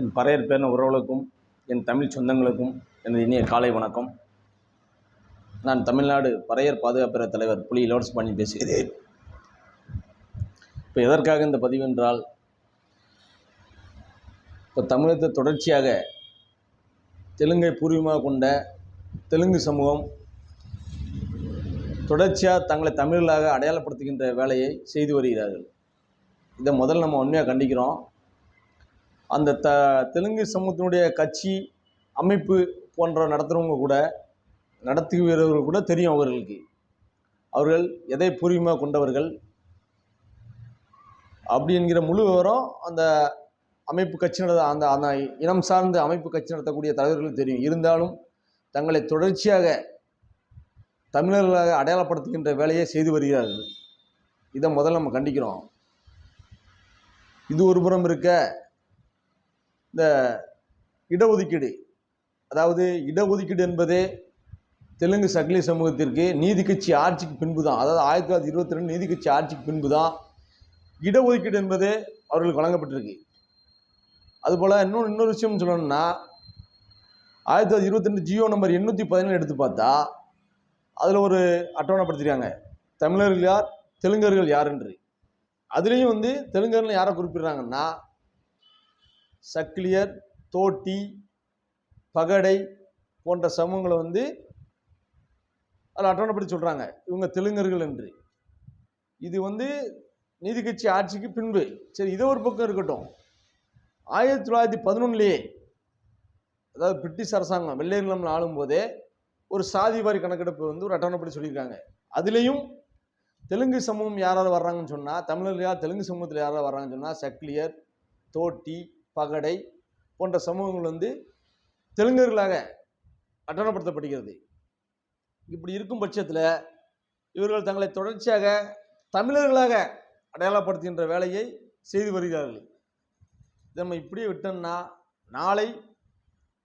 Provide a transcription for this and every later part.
என் பறையர் பேர்ன உறவுகளுக்கும் என் தமிழ் சொந்தங்களுக்கும் எனது இனிய காலை வணக்கம். நான் தமிழ்நாடு பறையர் பாதுகாப்புற தலைவர் புலி லோட்ஸ் பண்ணி பேசுகிறேன். இப்போ எதற்காக இந்த பதிவு என்றால் இப்போ தமிழகத்தை தொடர்ச்சியாக தெலுங்கை பூர்வீகமாக கொண்ட தெலுங்கு சமூகம் தொடர்ச்சியாக தங்களை தமிழர்களாக அடையாளப்படுத்துகின்ற வேலையை செய்து வருகிறார்கள். இதை முதல்ல நம்ம உண்மையாக கண்டிக்கிறோம். அந்த த தெலுங்கு சமூகத்தினுடைய கட்சி அமைப்பு போன்ற நடத்துகிறவங்க கூட நடத்துகிறவர்கள் கூட தெரியும் அவர்களுக்கு. அவர்கள் எதை பூர்வீகமாக கொண்டவர்கள்? அப்படி என்கிற முழு விவரம் அந்த அமைப்பு கட்சி நட அந்த அந்த இனம் சார்ந்த அமைப்பு கட்சி நடத்தக்கூடிய தலைவர்களுக்கு தெரியும். இருந்தாலும் தங்களை தொடர்ச்சியாக தமிழர்களாக அடையாளப்படுத்துகின்ற வேலையை செய்து வருகிறார்கள். இதை முதல்ல நம்ம கண்டிக்கிறோம். இது ஒரு புறம் இருக்க இந்த இடஒதுக்கீடு. அதாவது இடஒதுக்கீடு என்பதே தெலுங்கு சக்லி சமூகத்திற்கு நீதி கட்சி ஆட்சிக்கு பின்பு தான் அதாவது ஆயிரத்தி தொள்ளாயிரத்தி இருபத்தி ரெண்டு நீதி கட்சி ஆட்சிக்கு பின்பு தான் இடஒதுக்கீடு என்பது அவர்களுக்கு வழங்கப்பட்டிருக்கு. அதுபோல் இன்னொன்று இன்னொரு விஷயம் சொல்லணும்னா ஆயிரத்தி தொள்ளாயிரத்தி இருபத்தி ரெண்டு ஜியோ நம்பர் எண்ணூற்றி பதினேழு எடுத்து பார்த்தா அதில் ஒரு அட்டவணைப்படுத்திருக்காங்க. தமிழர்கள் யார்? தெலுங்கர்கள் யார் என்று அதுலேயும் வந்து தெலுங்கர்கள் யாரை குறிப்பிடுறாங்கன்னா சக்கிலியர் தோட்டி பகடை போன்ற சமூகங்களை வந்து அதில் அட்டவணைப்படுத்தி சொல்கிறாங்க இவங்க தெலுங்கர்கள் என்று. இது வந்து நீதி கட்சி ஆட்சிக்கு பின்பு. சரி இதை ஒரு பக்கம் இருக்கட்டும். ஆயிரத்தி தொள்ளாயிரத்தி பதினொன்றுலேயே அதாவது பிரிட்டிஷ் அரசாங்கம் வெள்ளையர்கள் ஆளும்போதே ஒரு சாதி வாரி கணக்கெடுப்பு வந்து ஒரு அட்டவணைப்படி சொல்லியிருக்காங்க. அதுலேயும் தெலுங்கு சமூகம் யாராவது வர்றாங்கன்னு சொன்னால் தமிழர்கள் யார் தெலுங்கு சமூகத்தில் யாராவது வர்றாங்கன்னு சொன்னால் சக்லியர் தோட்டி பகடை போன்ற சமூகங்கள் வந்து தெலுங்கர்களாக அட்டனப்படுத்தப்படுகிறது இப்படி இருக்கும் பட்சத்தில் இவர்கள் தங்களை தொடர்ச்சியாக தமிழர்களாக அடையாளப்படுத்துகின்ற வேலையை செய்து வருகிறார்கள். இதை நம்ம இப்படியே விட்டோம்னா நாளை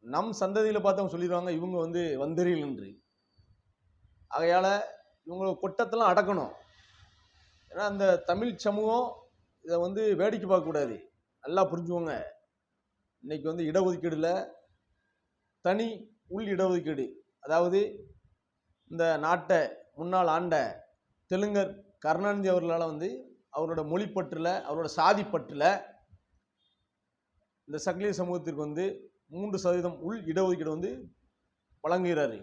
நம் சந்ததியில் பார்த்தவங்க சொல்லிடுவாங்க இவங்க வந்து வந்தறியில் என்று. ஆகையால் இவங்களை கொட்டத்தெல்லாம் அடக்கணும். ஏன்னா அந்த தமிழ் சமூகம் இதை வந்து வேடிக்கை பார்க்கக்கூடாது. நல்லா புரிஞ்சுக்கோங்க. இன்றைக்கி வந்து இடஒதுக்கீடில் தனி உள் இடஒதுக்கீடு அதாவது இந்த நாட்டை முன்னாள் ஆண்ட தெலுங்கர் கருணாநிதி அவர்களால் வந்து அவரோட மொழிப்பற்றில் அவரோட சாதிப்பற்றில் இந்த சக்லிய சமூகத்திற்கு வந்து மூன்று சதவீதம் உள் இடஒதுக்கீடு வந்து வழங்குகிறாரு.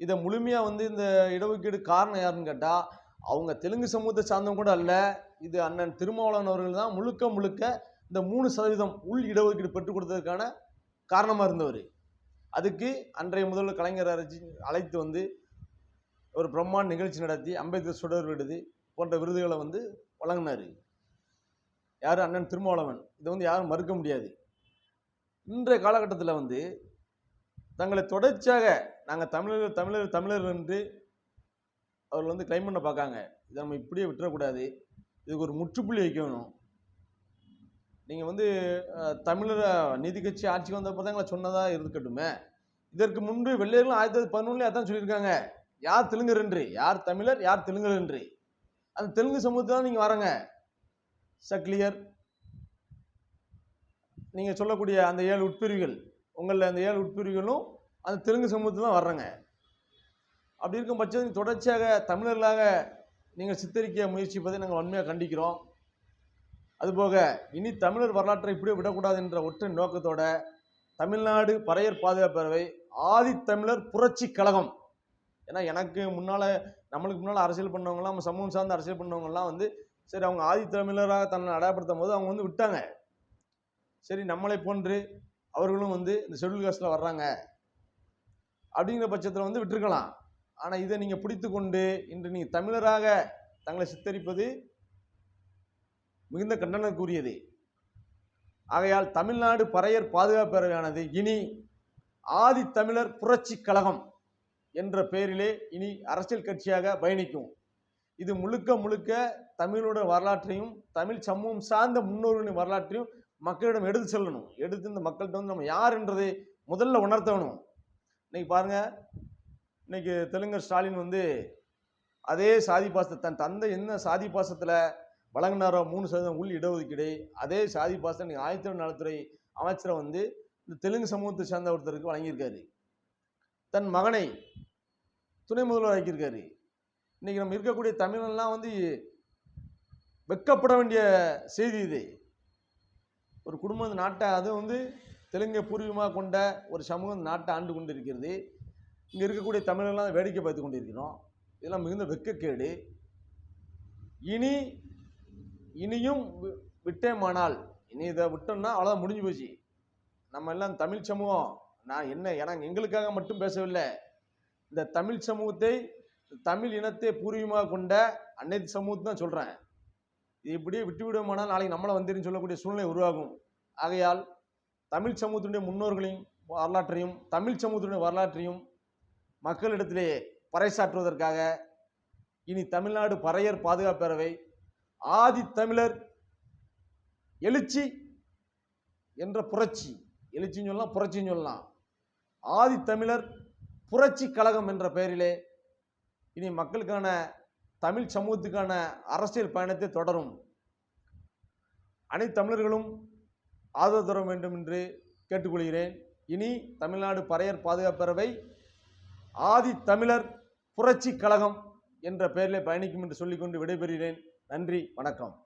இதை முழுமையாக வந்து இந்த இடஒதுக்கீடு காரணம் யாருன்னு கேட்டால் அவங்க தெலுங்கு சமூகத்தை சார்ந்தவங்க கூட அல்ல இது அண்ணன் திருமாவளவன் அவர்கள் தான் முழுக்க முழுக்க இந்த மூணு சதவீதம் உள் இடஒதுக்கீடு பெற்றுக் கொடுத்ததற்கான காரணமாக இருந்தவர். அதுக்கு அன்றைய முதல்வர் கலைஞர் அரசு அழைத்து வந்து ஒரு பிரம்மாண்ட நிகழ்ச்சி நடத்தி அம்பேத்கர் சுடர் விடுதி போன்ற விருதுகளை வந்து வழங்கினார். யார்? அண்ணன் திருமாவளவன். இதை வந்து யாரும் மறுக்க முடியாது. இன்றைய காலகட்டத்தில் வந்து தங்களை தொடர்ச்சியாக நாங்கள் தமிழர் தமிழர் தமிழர் என்று அவர்கள் வந்து கிளைம் பண்ண பார்க்காங்க. இதை நம்ம இப்படியே விட்டுறக்கூடாது. இதுக்கு ஒரு முற்றுப்புள்ளி வைக்கணும். நீங்கள் வந்து தமிழர் நீதி கட்சி ஆட்சிக்கு வந்தப்போ தான் எங்களை சொன்னதாக இருக்கட்டுமே. இதற்கு முன்பு வெள்ளையர்களும் ஆயிரத்தி தொள்ளாயிரத்தி பதினொன்றுலேயே அதான் சொல்லியிருக்காங்க. யார் தெலுங்கர் என்று? யார் தமிழர்? யார் தெலுங்கர் என்று? அந்த தெலுங்கு சமூகத்தில் தான் நீங்கள் வரங்க. சக்லியர் நீங்கள் சொல்லக்கூடிய அந்த ஏழு உட்பிரிவுகள் உங்களில் அந்த ஏழு உட்பிரிவுகளும் அந்த தெலுங்கு சமூகத்தில் தான் வர்றங்க. அப்படி இருக்கும் பட்சத்தில் தொடர்ச்சியாக தமிழர்களாக நீங்கள் சித்தரிக்க முயற்சிப்பதை நாங்கள் வன்மையாக கண்டிக்கிறோம். அதுபோக இனி தமிழர் வரலாற்றை இப்படியே விடக்கூடாது என்ற ஒற்றை நோக்கத்தோட தமிழ்நாடு பறையர் பாதுகாப்பறவை ஆதித்தமிழர் புரட்சி கழகம். ஏன்னா எனக்கு முன்னால் நம்மளுக்கு முன்னால் அரசியல் பண்ணவங்கலாம் நம்ம சமூகம் சார்ந்த அரசியல் பண்ணவங்கலாம் வந்து சரி அவங்க ஆதித்தமிழராக தன்னை அடையாளப்படுத்தும் போது அவங்க வந்து விட்டாங்க. சரி நம்மளை போன்று அவர்களும் வந்து இந்த ஷெட்யூல் காஸ்ட்டில் வர்றாங்க. அப்படிங்கிற பட்சத்தில் வந்து விட்டுருக்கலாம். ஆனால் இதை நீங்கள் பிடித்து கொண்டு இன்று நீங்கள் தமிழராக தங்களை சித்தரிப்பது மிகுந்த கண்டனத்துக்குரியது ஆகையால் தமிழ்நாடு பறையர் பாதுகாப்பு பேரவையானது இனி ஆதித்தமிழர் புரட்சி கழகம் என்ற பெயரிலே இனி அரசியல் கட்சியாக பயணிக்கும். இது முழுக்க முழுக்க தமிழோட வரலாற்றையும் தமிழ் சமூகம் சார்ந்த முன்னோர்களின் வரலாற்றையும் மக்களிடம் எடுத்து செல்லணும். எடுத்து இந்த மக்கள்கிட்ட வந்து நம்ம யார் என்றதை முதல்ல உணர்த்தணும் இன்னைக்கு பாருங்க இன்னைக்கு தெலுங்கர் ஸ்டாலின் வந்து அதே சாதி பாசத்தை தன் தந்தை என்ன சாதி பாசத்தில் வழங்கினாரோ மூணு சதவீதம் உள் இடஒதுக்கீடு. அதே சாதி பாசத்தை நீங்கள் ஆயத்த நலத்துறை அமைச்சரை வந்து இந்த தெலுங்கு சமூகத்தை சேர்ந்த ஒருத்தருக்கு வழங்கியிருக்காரு. தன் மகனை துணை முதல்வர் ஆக்கியிருக்காரு. இன்றைக்கி நம்ம இருக்கக்கூடிய தமிழன்லாம் வந்து வெக்கப்பட வேண்டிய செய்தி இது. ஒரு குடும்பம் இந்த நாட்டை அது வந்து தெலுங்கை பூர்வீகமாக கொண்ட ஒரு சமூகம் இந்த நாட்டை ஆண்டு கொண்டு இருக்கிறது இங்கே இருக்கக்கூடிய தமிழர்கள்லாம் வேடிக்கை பார்த்து கொண்டு இருக்கிறோம் இதெல்லாம் மிகுந்த வெக்கக்கேடு. இனி இனியும் வி- விட்டேமானால் இனி இதை விட்டோம்னா அவ்வளோதான் முடிஞ்சு போச்சு. நம்ம எல்லாம் தமிழ் சமூகம். நான் என்ன எனக்கு எங்களுக்காக மட்டும் பேசவில்லை. இந்த தமிழ் சமூகத்தை தமிழ் இனத்தை பூர்வீகமாக கொண்ட அனைத்து சமூகத்தை தான் சொல்கிறேன் இது இப்படியே விட்டுவிடுமானால் நாளைக்கு நம்மளை வந்துருன்னு சொல்லக்கூடிய சூழ்நிலை உருவாகும். ஆகையால் தமிழ் சமூகத்தினுடைய முன்னோர்களையும் வரலாற்றையும் தமிழ் சமூகத்தினுடைய வரலாற்றையும் மக்களிடத்திலே பறைசாற்றுவதற்காக இனி தமிழ்நாடு பறையர் பாதுகாப்பு ஆதித்தமிழர் ஆதி தமிழர் எழுச்சி என்ற புரட்சி. எழுச்சின்னு சொல்லலாம் புரட்சின்னு சொல்லலாம். ஆதி தமிழர் புரட்சி கழகம் என்ற பெயரிலே இனி மக்களுக்கான தமிழ் சமூகத்துக்கான அரசியல் பயணத்தை தொடரும். அனைத்து தமிழர்களும் ஆதரவு தர வேண்டும் என்று கேட்டுக்கொள்கிறேன். இனி தமிழ்நாடு பறையர் பாதுகாப்பறவை ஆதித்தமிழர் ஆதி தமிழர் புரட்சி கழகம் என்ற பெயரிலே பயணிக்கும் என்று சொல்லிக்கொண்டு விடைபெறுகிறேன். நன்றி வணக்கம்.